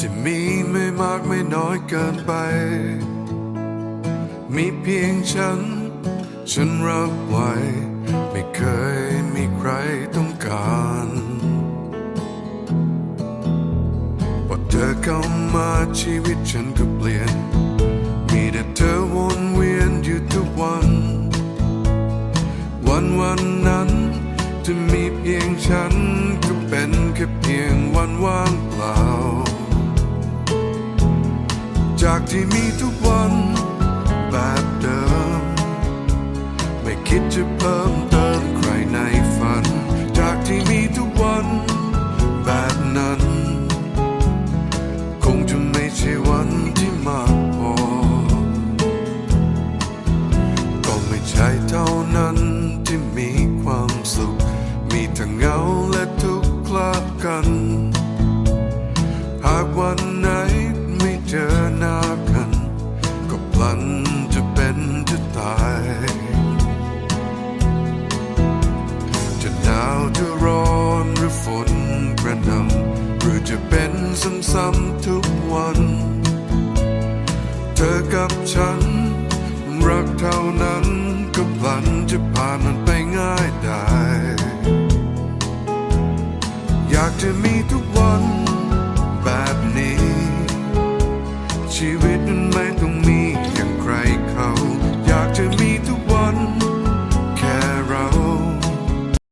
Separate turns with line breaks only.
ที่มีไม่มากไม่น้อยเกินไป มีเพียงฉัน ฉันรับไว้ ไม่เคยมีใครต้องการพอเธอเข้ามาชีวิตฉันก็เปลี่ยน มีแต่เธอวนเวียนอยู่ทุกวัน วันวันนั้นจะมีเพียงฉันก็เป็นแค่เพียงวันว่างเปล่าากที่มีทุกวันแบบเดิม ไม่คิดจะเพิ่มเติมใครในฝัน จากที่มีทุกวันแบบนั้น คงจะไม่ใช่วันที่มากพอ ก็ไม่ใช่เท่านั้นที่มีความสุข มีทั้งเหงาและทุกข์คลากัน ระนำหรือจะเป็นซ้ำๆทุกวัน เธอกับฉัน รักเท่านั้นก็พลันจะผ่านมันไปง่ายได้ อยากจะมีทุกวันแบบนี้ชีวิต